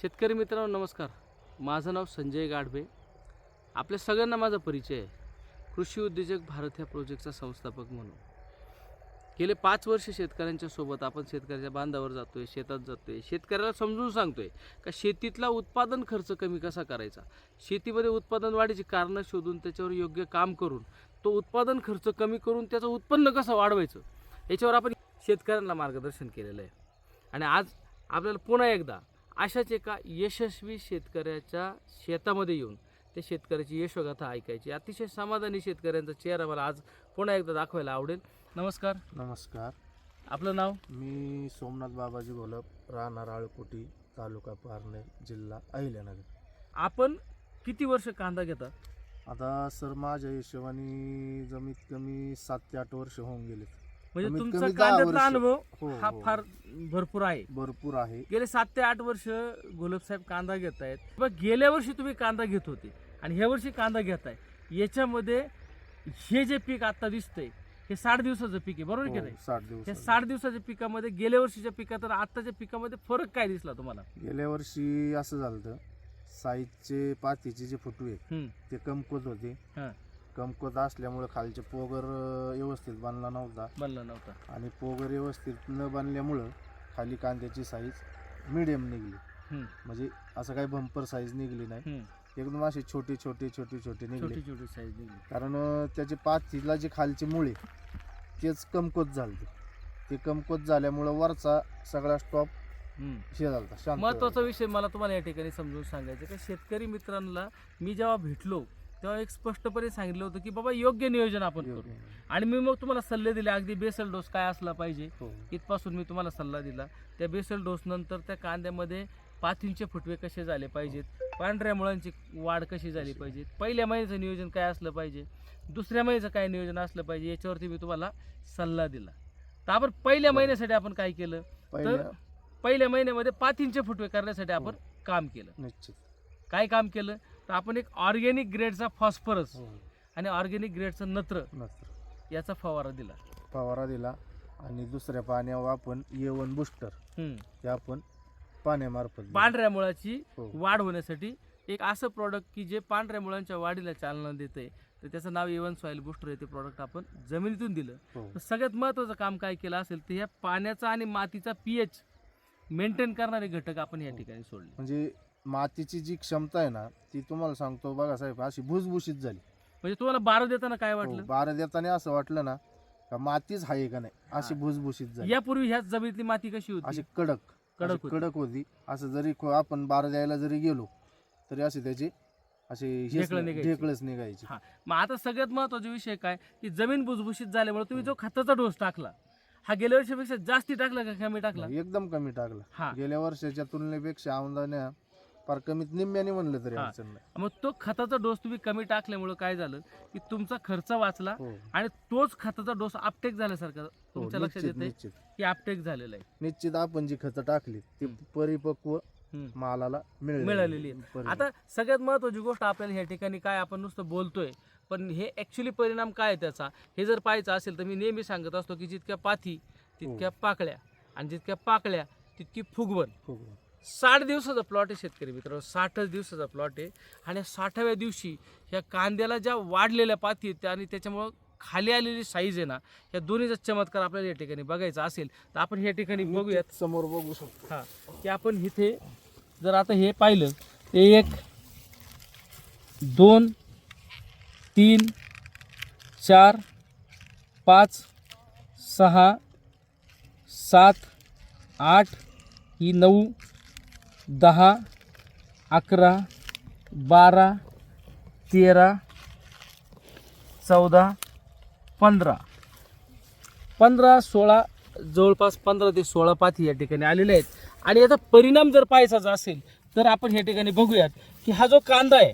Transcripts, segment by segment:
शेतकरी मित्रांनो नमस्कार. माझं नाव संजय गाढवे. आपल्या सगळ्यांना माझा परिचय आहे. कृषी उद्योजक भारत ह्या प्रोजेक्टचा संस्थापक म्हणून. गेले पाच वर्ष शेतकऱ्यांच्या सोबत आपण शेतकऱ्याच्या बांधावर जातोय शेतात जातोय. शेतकऱ्याला समजून सांगतोय का शेतीतला उत्पादन खर्च कमी कसा करायचा? शेतीमध्ये उत्पादन वाढीची कारणं शोधून त्याच्यावर योग्य काम करून तो उत्पादन खर्च कमी करून त्याचं उत्पन्न कसं वाढवायचं? याच्यावर आपण शेतकऱ्यांना मार्गदर्शन केलेलं आहे. आणि आज आपल्याला पुन्हा एकदा अशाच एका यशस्वी शेतकऱ्याच्या शेतामध्ये येऊन त्या शेतकऱ्याची यशोगाथा ऐकायची. अतिशय समाधानी शेतकऱ्यांचा चेहरा मला आज पुन्हा एकदा दाखवायला आवडेल. नमस्कार. नमस्कार. आपलं नाव? मी सोमनाथ बाबाजी घोलप राहणार आळकोटी तालुका पारनेर जिल्हा अहिल्यानगर. आपण किती वर्ष कांदा घेता आता सर माझ्या हिशोबाने जमीत कमी सात ते आठ वर्ष होऊन गेले म्हणजे कमीत तुमचा कमी दहा कांद्याचा वर्ष. अनुभव हो हा हो. फार भरपूर आहे. भरपूर आहे. गेले सात ते आठ वर्ष गोलब साहेब कांदा घेत आहेत मग गेल्या वर्षी तुम्ही कांदा घेत होते आणि ह्या वर्षी कांदा घेताय. याच्यामध्ये हे जे पीक आता दिसतंय हे साठ दिवसाचं पीक आहे बरोबर की हो, नाही? साठ त्या दिवस साठ दिवसाच्या पिकामध्ये गेल्या वर्षीच्या पिकात आणि आताच्या पिकामध्ये फरक काय दिसला तुम्हाला? गेल्या वर्षी असं झालं साईजचे पातीचे जे फुटवे हम्म, ते कमकुवत होते. हा. कमकुवत असल्यामुळे खालचे पोगर व्यवस्थित बांधला नव्हता. बनला नव्हता. आणि पोगर व्यवस्थित न बांधल्यामुळं खाली कांद्याची साईज मिडियम निघली. हम्म, म्हणजे असं काही बंपर साईज निघली नाही. हम्म. एकदम असे छोटे छोटे छोटे छोटे निघले. छोटी छोटी साईज निघली. कारण अं, त्याचे पातीला जे खालचे मुळे तेच कमकोत झाले ते कमकोत झाल्यामुळं वरचा सगळा स्टॉप हम्म. हे झाला शांत महत्त्वाचा विषय मला तुम्हाला या ठिकाणी समजून सांगायचं की? शेतकरी मित्रांना मी जेव्हा भेटलो तेव्हा एक स्पष्टपणे सांगितलं होतं की बाबा योग्य नियोजन आपण. करू. आणि मी मग तुम्हाला सल्ले दिले. अगदी बेसल डोस काय असला पाहिजे हो. इथपासून मी तुम्हाला सल्ला दिला. त्या बेसल डोस नंतर त्या कांद्यामध्ये पाथींचे फुटवे कसे झाले पाहिजेत पांढऱ्या मुळांची वाढ कशी झाली पाहिजे पहिल्या महिन्याचं नियोजन काय असलं पाहिजे दुसऱ्या महिन्याचं काय नियोजन असलं पाहिजे याच्यावरती मी तुम्हाला सल्ला दिला. तर आपण पहिल्या. महिन्यासाठी आपण काय केलं? पहिल्या? पहिल्या महिन्यामध्ये पाथींचे फुटवे करण्यासाठी आपण हो. काम केलं. निश्चित. काय काम केलं? तर आपण एक ऑर्गॅनिक ग्रेडचा फॉस्फरस. आणि ऑर्गॅनिक ग्रेडचं नत्र नंतर याचा फवारा दिला फवारा दिला आणि दुसऱ्या पाण्यावर आपण येवन बुस्टर. हे आपण पाण्यामार्फत. पांढऱ्या मुळाची हो. वाढ होण्यासाठी एक असं प्रॉडक्ट की जे पांढऱ्या मुळांच्या वाढीला चालना देते तर त्याचं नाव एवन सॉईल बुस्टर आहे ते प्रॉडक्ट आपण जमिनीतून दिलं हो. तर सगळ्यात महत्त्वाचं काम काय केलं असेल तर ह्या पाण्याचा आणि मातीचा पीएच मेंटेन करणारे घटक आपण या हो. ठिकाणी सोडले म्हणजे मातीची जी क्षमता आहे ना ती तुम्हाला सांगतो बघा साहेब अशी भुसभुशीत झाली. म्हणजे तुम्हाला बारा देताना काय हो, वाटलं? बारा देताना असं वाटलं ना का मातीच आहे का नाही? अशी हा. भुसभुशीत झाली. यापूर्वी ह्याच जमिनीतली माती कशी अशी होती कडक कडक अशी होती. कडक होती. असं जरी खो- आपण बारा द्यायला जरी गेलो तरी असे त्याचे असे हेच ढेकळं नाही- निघायची. ढेकळंच निघायचे. हा. मग आता सगळ्यात महत्त्वाचा विषय काय की जमीन भुसभुशीत झाल्यामुळे तुम्ही जो खताचा डोस टाकला हा गेल्या वर्षापेक्षा जास्ती टाकला का कमी टाकला? एकदम कमी टाकला. हा. गेल्या वर्षाच्या तुलनेपेक्षा आमदाने फार कमीत निम्म्याने म्हणलं तरी हा. अडचण नाही मग तो खताचा डोस तुम्ही कमी टाकल्यामुळे काय झालं की तुमचा खर्च वाचला हो आणि तोच खताचा डोस आपटेक झाल्यासारखा हो, तुमच्या लक्षात निश्चित येते निश्चित की आपटेक झालेला आहे निश्चित आपण जी खतं टाकली ती हम्म. परिपक्व हम्म. मालाला मिळालेली मिळालेली आहे. परिणाम. आता सगळ्यात महत्वाची गोष्ट आपल्याला ह्या ठिकाणी काय आपण नुसतं बोलतोय पण हे ऍक्च्युली परिणाम काय आहे त्याचा हे जर पाहायचं असेल तर मी नेहमी सांगत असतो की जितक्या पाथी तितक्या हो. पाकळ्या आणि जितक्या पाकळ्या तितकी फुगवण खूप. साठ दिवसाचा प्लॉट आहे शेतकरी मित्रांनो. साठच दिवसाचा प्लॉट आहे. आणि साठाव्या दिवशी ह्या कांद्याला ज्या वाढलेल्या पाती आहेत त्या आणि त्याच्यामुळं खाली आलेली साईज आहे ना या दोन्हीचा चमत्कार आपल्याला या ठिकाणी बघायचा असेल तर आपण या ठिकाणी बघूयात. समोर बघू शकतो. हा की आपण इथे जर आता हे पाहिलं ते एक दोन तीन चार पाच सहा सात आठ ही नऊ दहा अकरा बारा तेरा चौदा पंधरा. पंधरा सोळा जवळपास पंधरा ते सोळा पाथी या ठिकाणी आलेले आहेत. आणि याचा परिणाम जर पाहायचा असेल तर आपण या ठिकाणी बघूयात की हा जो कांदा आहे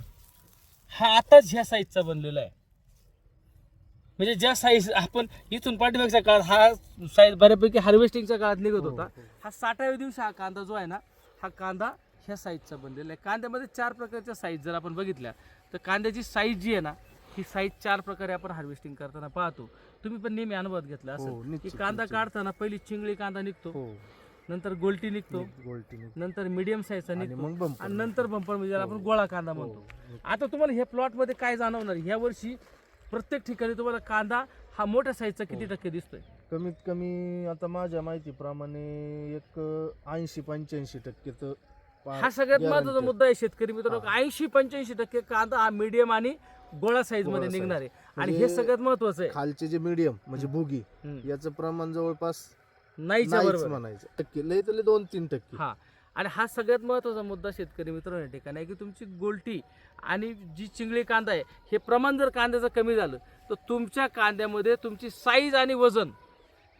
हा आताच ह्या साईजचा बनलेला आहे. म्हणजे ज्या साईज आपण इथून पाठीमागच्या काळात हा साईज बऱ्यापैकी हार्वेस्टिंगच्या काळात निघत हो, होता हो. हा साठाव्या दिवशी हा कांदा जो आहे ना हा कांदा ह्या साईजचा बनलेला आहे कांद्यामध्ये चार प्रकारच्या साईज जर आपण बघितल्या तर कांद्याची साईज जी आहे ना ही साईज चार प्रकारे आपण हार्वेस्टिंग करताना पाहतो तुम्ही पण नेहमी अनुभवात घेतला हो, असेल की कांदा. काढताना पहिली चिंगळी कांदा निघतो हो नंतर गोल्टी निघतो गोल्टी नंतर मीडियम साईजचा निघतो आणि नंतर बंपर म्हणजे आपण हो. गोळा कांदा म्हणतो. आता तुम्हाला हे प्लॉटमध्ये काय जाणवणार ह्या वर्षी प्रत्येक ठिकाणी तुम्हाला कांदा हा मोठ्या साईजचा किती. टक्के दिसतोय कमीत कमी आता माझ्या माहितीप्रमाणे एक ऐंशी पंच्याऐंशी टक्के तर पा- हा सगळ्यात महत्त्वाचा guarantee. मुद्दा आहे शेतकरी मित्रांनो हा. ऐंशी पंच्याऐंशी टक्के कांदा हा मीडियम आणि गोळा साईजमध्ये गोळा. निघणार आहे आणि हे म्हणजे सगळ्यात महत्वाचं आहे खालचे जे मीडियम म्हणजे भुगी हम्म. याचं प्रमाण जवळपास नाहीच्या नाहीच बरोबर म्हणायचं टक्के लय तर दोन तीन टक्के हा आणि हा सगळ्यात महत्त्वाचा मुद्दा शेतकरी मित्रांनो या ठिकाणी आहे की तुमची गोलटी आणि जी चिंगळी कांदा आहे हे प्रमाण जर कांद्याचं कमी झालं तर तुमच्या कांद्यामध्ये तुमची साईज आणि वजन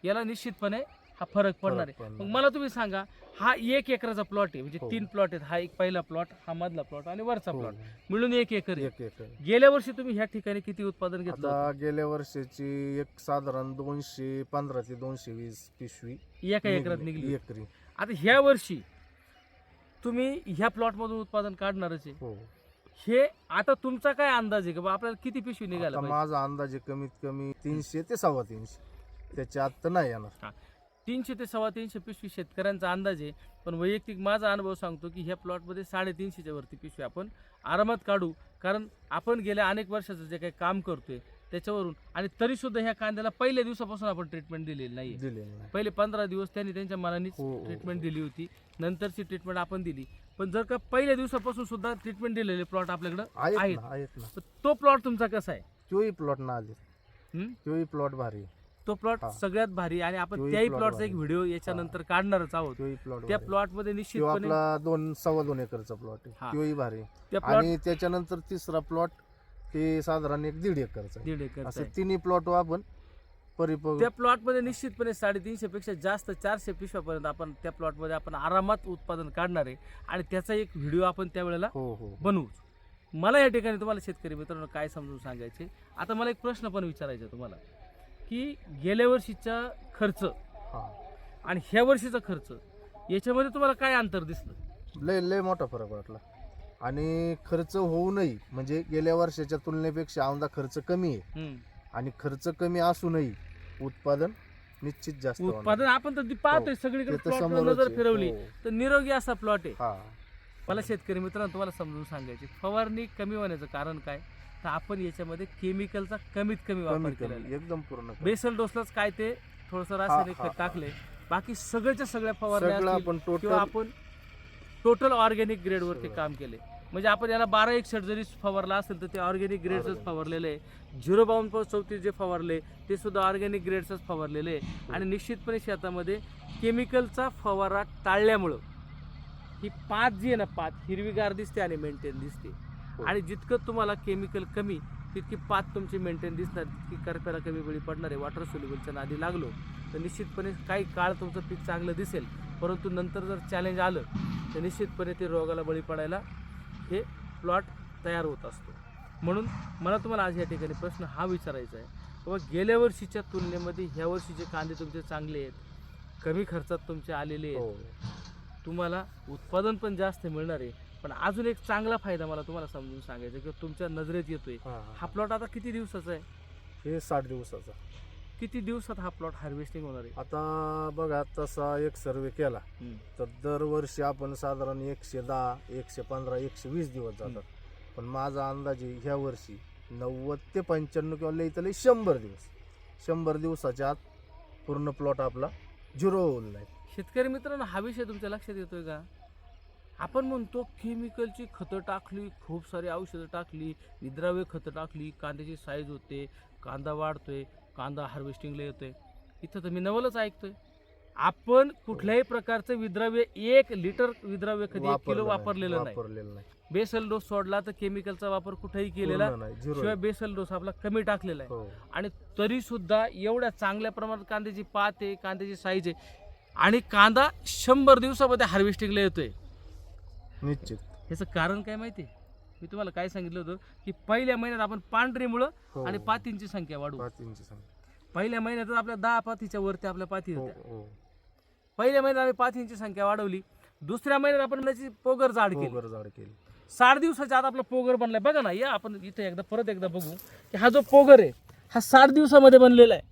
याला निश्चितपणे हा फरक पडणार आहे. मग. मला तुम्ही सांगा हा एक एकराचा प्लॉट आहे म्हणजे हो. तीन प्लॉट आहेत. हा एक पहिला प्लॉट हा मधला प्लॉट आणि वरचा हो. प्लॉट मिळून एक एकर एक एकर. गेल्या वर्षी तुम्ही ह्या ठिकाणी किती उत्पादन घेतलं आता गेल्या वर्षाची एक साधारण दोनशे पंधरा ते दोनशे वीस पिशवी? एका एकरात निघली. निघली एकरी. आता ह्या वर्षी तुम्ही ह्या प्लॉट मधून उत्पादन काढणारच आहे. हो. हे आता तुमचा काय अंदाज आहे? की बा आपल्याला किती पिशवी आता पाहिजे? माझा अंदाजे कमीत कमी तीनशे ते सव्वा तीनशे. त्याच्या आत तर नाही येणार. तीनशे ते सव्वा तीनशे पिशवी शेतकऱ्यांचा अंदाज आहे पण वैयक्तिक माझा अनुभव सांगतो की ह्या प्लॉटमध्ये साडेतीनशेच्या वरती पिशवी आपण आरामात काढू कारण आपण गेल्या अनेक वर्षाचं जे काही काम करतोय त्याच्यावरून आणि तरी सुद्धा ह्या कांद्याला पहिल्या दिवसापासून आपण ट्रीटमेंट दिलेली नाही. पहिले पंधरा दिवस त्यांनी त्यांच्या मनानेच हो, हो, ट्रीटमेंट हो. दिली होती नंतरची ट्रीटमेंट आपण दिली. पण जर का पहिल्या दिवसापासून सुद्धा ट्रीटमेंट दिलेले प्लॉट आपल्याकडं आहेत तर तो प्लॉट तुमचा कसा आहे? तोही प्लॉट ना आले हं? तोही प्लॉट भारी आहे. तो प्लॉट हा. सगळ्यात भारी आणि आपण तोही त्याही plot प्लॉटचा एक भारी. व्हिडिओ याच्यानंतर काढणारच आहोत तोही प्लॉट त्या प्लॉटमध्ये तो निश्चितपणे आपला दोन सव्वा दोन एकरचा प्लॉट हा. आहे तोही भारी. त्या प्लॉट आणि त्याच्यानंतर तिसरा प्लॉट ते साधारण एक दीड एकरचा आहे. दीड एकर असं तिन्ही प्लॉट आपण परिपक्व त्या प्लॉटमध्ये निश्चितपणे साडेतीनशे पेक्षा जास्त चारशे पिशव्यापर्यंत आपण त्या प्लॉटमध्ये आपण आरामात उत्पादन काढणार आहे आणि त्याचा एक व्हिडिओ आपण त्यावेळेला हो हो बनवू मला या ठिकाणी तुम्हाला शेतकरी मित्रांनो काय समजून सांगायचे आता मला एक प्रश्न पण विचारायचा आहे तुम्हाला की गेल्या वर्षीचा खर्च हा आणि ह्या वर्षीचा खर्च याच्यामध्ये तुम्हाला काय अंतर दिसलं लय लय मोठा फरक वाटला आणि खर्च होऊ नये म्हणजे गेल्या वर्षाच्या तुलनेपेक्षा औंदा खर्च कमी आहे. आणि खर्च कमी असूनही उत्पादन निश्चित जास्त. उत्पादन आपण तर पाहतोय ते सगळीकडे नजर. फिरवली हो. तर निरोगी असा प्लॉट आहे हा मला शेतकरी मित्रांनो तुम्हाला समजून सांगायचे फवारणी कमी होण्याचं कारण काय तर आपण याच्यामध्ये केमिकलचा कमीत कमी वापर आहे. एकदम पूर्ण. बेसल डोसलाच काय ते थोडस रासायनिक खत. टाकले बाकी सगळ्याच्या सगळ्या सगळं फवारण्या आपण किंवा टोटल आपण टोटल ऑर्गॅनिक ग्रेड वरती सगळं. काम केले म्हणजे आपण याला बारा एक शर्ट जरी फवारला असेल तर ते ऑर्गॅनिक ग्रेडच Organic. फवारलेले आहे झिरो बाउंड चौतीस जे फवारले ते सुद्धा ऑर्गॅनिक ग्रेडच फवारलेले आहे. आणि निश्चितपणे शेतामध्ये केमिकलचा फवारा टाळल्यामुळं ही पात जी आहे ना पात हिरवीगार दिसते आणि मेंटेन दिसते. हो. आणि जितकं तुम्हाला केमिकल कमी तितकी पात तुमची मेंटेन दिसणार तितकी करप्याला कमी वेळी पडणार आहे वॉटर सोल्युबलच्या नादी लागलो तर निश्चितपणे काही काळ तुमचं पीक चांगलं दिसेल. परंतु नंतर जर चॅलेंज आलं तर निश्चितपणे ते रोगाला बळी पडायला हे प्लॉट तयार होत असतो. म्हणून मला तुम्हाला आज या ठिकाणी प्रश्न हा विचारायचा आहे. बाबा गेल्या वर्षीच्या तुलनेमध्ये ह्या वर्षीचे कांदे तुमचे चांगले आहेत कमी खर्चात तुमचे आलेले आहेत. हो. तुम्हाला उत्पादन पण जास्त मिळणार आहे पण अजून एक चांगला फायदा मला तुम्हाला समजून सांगायचा किंवा तुमच्या नजरेत येतोय. हा, हा. हा. प्लॉट आता किती दिवसाचा आहे? हे साठ दिवसाचा. किती दिवसात हा प्लॉट हार्वेस्टिंग होणार आहे? आता बघा तसा एक सर्वे केला. हम्म. तर दरवर्षी आपण साधारण एकशे दहा एकशे पंधरा एकशे वीस दिवस जातात. पण माझा अंदाज आहे ह्या वर्षी नव्वद ते पंच्याण्णव किंवा लई तर लई शंभर दिवस. शंभर दिवसाच्या आत पूर्ण प्लॉट आपला झिरो होईल नाही शेतकरी मित्रांनो हा विषय तुमच्या लक्षात येतोय का? आपण म्हणतो केमिकलची खतं टाकली खूप सारी औषधं टाकली विद्राव्य खतं टाकली कांद्याची साईज होते कांदा वाढतोय कांदा हार्वेस्टिंगला येतोय. इथं तर मी नवलच ऐकतोय. आपण कुठल्याही प्रकारचं विद्राव्य एक लिटर विद्राव्य कधी एक किलो वापरलं वापरलेलं नाही. बेसल डोस सोडला तर केमिकलचा वापर कुठेही केलेला शिवाय बेसल डोस आपला कमी टाकलेला आहे. हो. आणि तरी सुद्धा एवढ्या चांगल्या प्रमाणात कांद्याची पात आहे कांद्याची साईज आहे आणि कांदा शंभर दिवसामध्ये हार्वेस्टिंगला येतोय. निश्चित. ह्याचं कारण काय माहिती? आहे मी तुम्हाला काय सांगितलं होतं की पहिल्या महिन्यात आपण पांढरीमुळं हो. आणि पातींची संख्या वाढवू. पाच इंची सांग पहिल्या महिन्यात आपल्या दहा पातीच्या वरती आपल्या पाती हो होत्या. हो. पहिल्या महिन्यात आम्ही पातींची संख्या वाढवली. दुसऱ्या महिन्यात आपण त्याची पोगर जाड केली. पोगर झाड केली. साठ दिवसाच्या आत आपला पोगर बनलाय. बघा ना या आपण इथे एकदा परत एकदा बघू की हा जो पोगर आहे हा साठ दिवसामध्ये बनलेला आहे.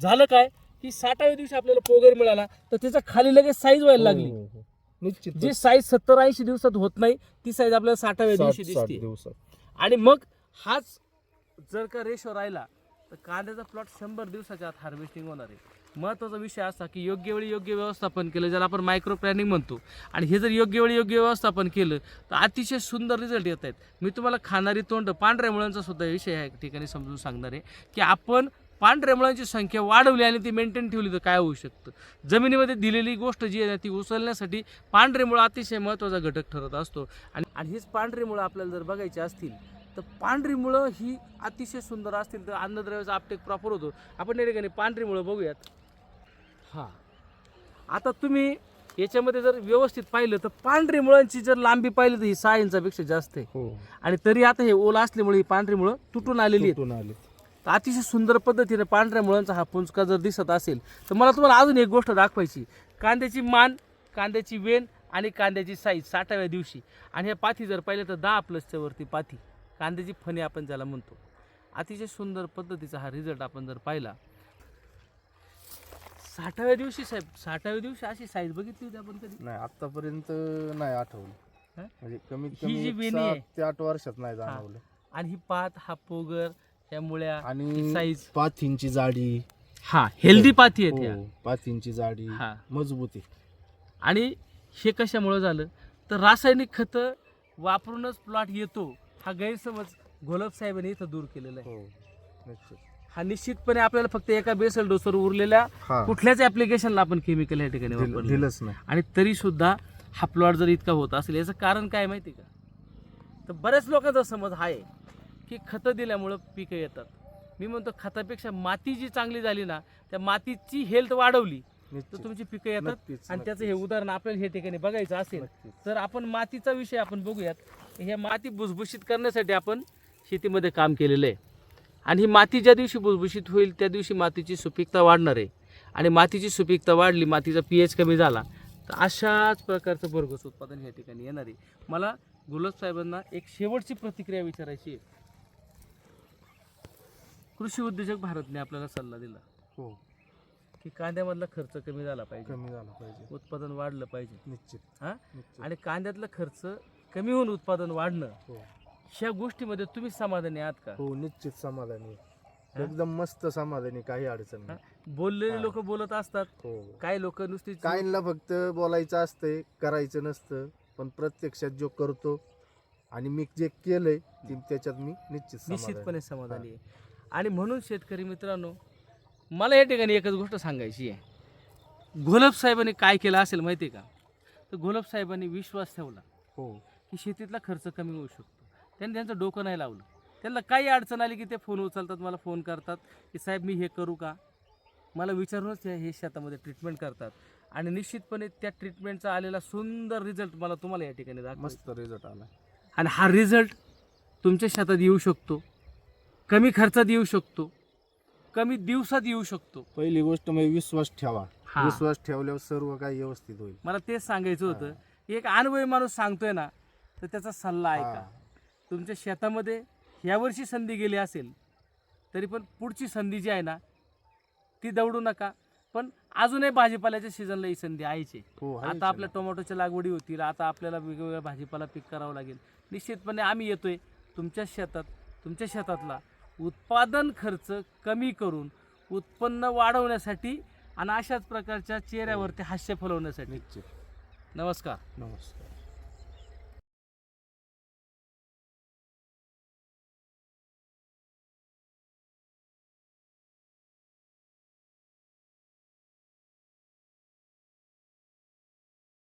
झालं काय? की साठाव्या दिवशी आपल्याला पोगर मिळाला तर त्याच्याखाली लगेच साईज व्हायला लागली. हो, हो. निश्चित. जी साईज सत्तर ऐंशी दिवसात होत नाही ती साईज आपल्याला साठाव्या साठ- दिवशी दिसते दिवसात. आणि मग हाच जर का रेशो राहिला तर कांद्याचा प्लॉट शंभर दिवसाच्या आत हार्वेस्टिंग होणार आहे. महत्त्वाचा विषय असा की योग्य वेळी योग्य व्यवस्थापन केलं ज्याला आपण मायक्रो प्लॅनिंग म्हणतो. आणि हे जर योग्य वेळी योग्य व्यवस्थापन केलं तर अतिशय सुंदर रिझल्ट येत आहेत. मी तुम्हाला खाणारी तोंड पांढऱ्या मुळांचा सुद्धा विषय या ठिकाणी समजून सांगणार आहे की आपण पांढऱ्या मुळांची संख्या वाढवली आणि ती मेंटेन ठेवली तर काय होऊ शकतं? जमिनीमध्ये दिलेली गोष्ट जी आहे ना ती उचलण्यासाठी पांढरे मुळं अतिशय महत्त्वाचा घटक ठरत असतो. आणि आणि हीच पांढरी मुळं आपल्याला जर बघायची असतील तर पांढरी मुळं ही अतिशय सुंदर असतील तर अन्नद्रव्याचा आपटेक प्रॉपर होतो. आपण या ठिकाणी पांढरी मुळं बघूयात. हां. आता तुम्ही याच्यामध्ये जर व्यवस्थित पाहिलं तर पांढरी मुळांची जर लांबी पाहिली तर ही सहा इंचापेक्षा जास्त आहे. हो. आणि तरी आता हे ओला असल्यामुळे ही पांढरी मुळं तुटून आलेली आहेत. तर अतिशय सुंदर पद्धतीने पांढऱ्या मुळांचा हा पुंचका जर दिसत असेल तर मला तुम्हाला अजून एक गोष्ट दाखवायची. कांद्याची मान कांद्याची वेन आणि कांद्याची साईज साठाव्या दिवशी. आणि ह्या पाथी जर पाहिलं तर दहा प्लसच्या वरती पाथी कांद्याची फणी आपण ज्याला म्हणतो. अतिशय सुंदर पद्धतीचा हा रिझल्ट आपण जर पाहिला. साठाव्या दिवशी साहेब साठाव्या दिवशी अशी साईज बघितली होती आपण कधी? नाही आतापर्यंत नाही आठवलं. हा? म्हणजे कमीत ही कमी जी वेणी आहे. सात ते आठ वर्षात नाही जाणवलं. आणि ही पात हा पोगर ह्या मुळ्या आणि साईज पाथींची जाडी. हा हेल्दी पाथी आहेत ह्या. हो, पाथींची जाडी हा. मजबूती आणि हे कशामुळं झालं? तर रासायनिक खतं वापरूनच प्लॉट येतो हा गैरसमज घोलप साहेबांनी इथं दूर केलेला आहे. हो हा निश्चितपणे आपल्याला फक्त एका बेसल डोसवर उरलेल्या हा. कुठल्याच ऍप्लिकेशनला आपण केमिकल या ठिकाणी दिल- वापरलं दिलंच नाही. आणि तरी सुद्धा हा प्लॉट जर इतका होत असेल याचं कारण काय माहिती का? तर बऱ्याच लोकांचा समज हा आहे. की खतं दिल्यामुळं पिकं येतात. मी म्हणतो खतापेक्षा माती जी चांगली झाली ना त्या मातीची हेल्थ वाढवली तर तुमची पिकं येतात. आणि त्याचं हे. उदाहरण आपल्याला हे ठिकाणी बघायचं असेल. तर आपण मातीचा विषय आपण बघूयात. ह्या माती भुसभुशीत करण्यासाठी आपण शेतीमध्ये काम केलेलं आहे. आणि ही माती ज्या दिवशी भुसभुशीत होईल त्या दिवशी मातीची सुपीकता वाढणार आहे. आणि मातीची सुपीकता वाढली मातीचा पी एच कमी झाला तर अशाच प्रकारचं भरघोस उत्पादन या ठिकाणी येणार आहे. मला गुलाब साहेबांना एक शेवटची प्रतिक्रिया विचारायची आहे. कृषी उद्योजक भारतने आपल्याला सल्ला दिला. हो. की कांद्यामधला खर्च कमी झाला पाहिजे. कमी झाला पाहिजे. उत्पादन वाढलं पाहिजे. निश्चित. हा? निश्चित. आणि कांद्यातलं खर्च कमी होऊन उत्पादन वाढणं हो. ह्या गोष्टीमध्ये तुम्ही समाधानी आहात का? हो निश्चित समाधानी. हा? एकदम मस्त समाधानी काही अडचण हा? नाही बोललेले हा. लोक बोलत असतात. हो. काही लोक नुसती काहींना फक्त बोलायचं असतंय करायचं नसतं पण प्रत्यक्षात जो करतो आणि मी जे केलंय ते त्याच्यात मी निश्चित समाधानी. निश्चितपणे समाधानी आहे. आणि म्हणून शेतकरी मित्रांनो मला या ठिकाणी एकच गोष्ट सांगायची आहे. घोलप साहेबांनी काय केलं असेल माहिती आहे का? तर घोलप साहेबांनी विश्वास ठेवला हो. की शेतीतला खर्च कमी होऊ शकतो. त्यांनी त्यांचं डोकं नाही लावलं. त्यांना काही अडचण आली की ते फोन उचलतात मला फोन करतात की साहेब मी हे करू का? मला विचारूनच हे हे शेतामध्ये ट्रीटमेंट करतात. आणि निश्चितपणे त्या ट्रीटमेंटचा आलेला सुंदर रिझल्ट मला तुम्हाला या ठिकाणी मस्त रिझल्ट आला. आणि हा रिझल्ट तुमच्या शेतात येऊ शकतो. कमी खर्चात येऊ शकतो. कमी दिवसात येऊ शकतो. पहिली गोष्ट म्हणजे विश्वास ठेवा. हा. विश्वास ठेवल्यावर सर्व काही व्यवस्थित होईल. मला तेच सांगायचं होतं. एक अनुभवी माणूस सांगतोय ना तर त्याचा सल्ला ऐका हा. तुमच्या शेतामध्ये यावर्षी संधी गेली असेल तरी पण पुढची संधी जी आहे ना ती दौडू नका. पण अजूनही भाजीपाल्याच्या सीझनला ही संधी आहेच आहे. हो आहेच आता आपल्या. टोमॅटोच्या लागवडी होतील आता आपल्याला वेगवेगळ्या भाजीपाला पीक करावं लागेल. निश्चितपणे आम्ही येतोय तुमच्या शेतात तुमच्या शेतातला उत्पादन खर्च कमी करून उत्पन्न वाढवण्यासाठी आणि अशाच प्रकारच्या चेहऱ्यावरती हास्य फुलवण्यासाठी. निश्चित. नमस्कार. नमस्कार.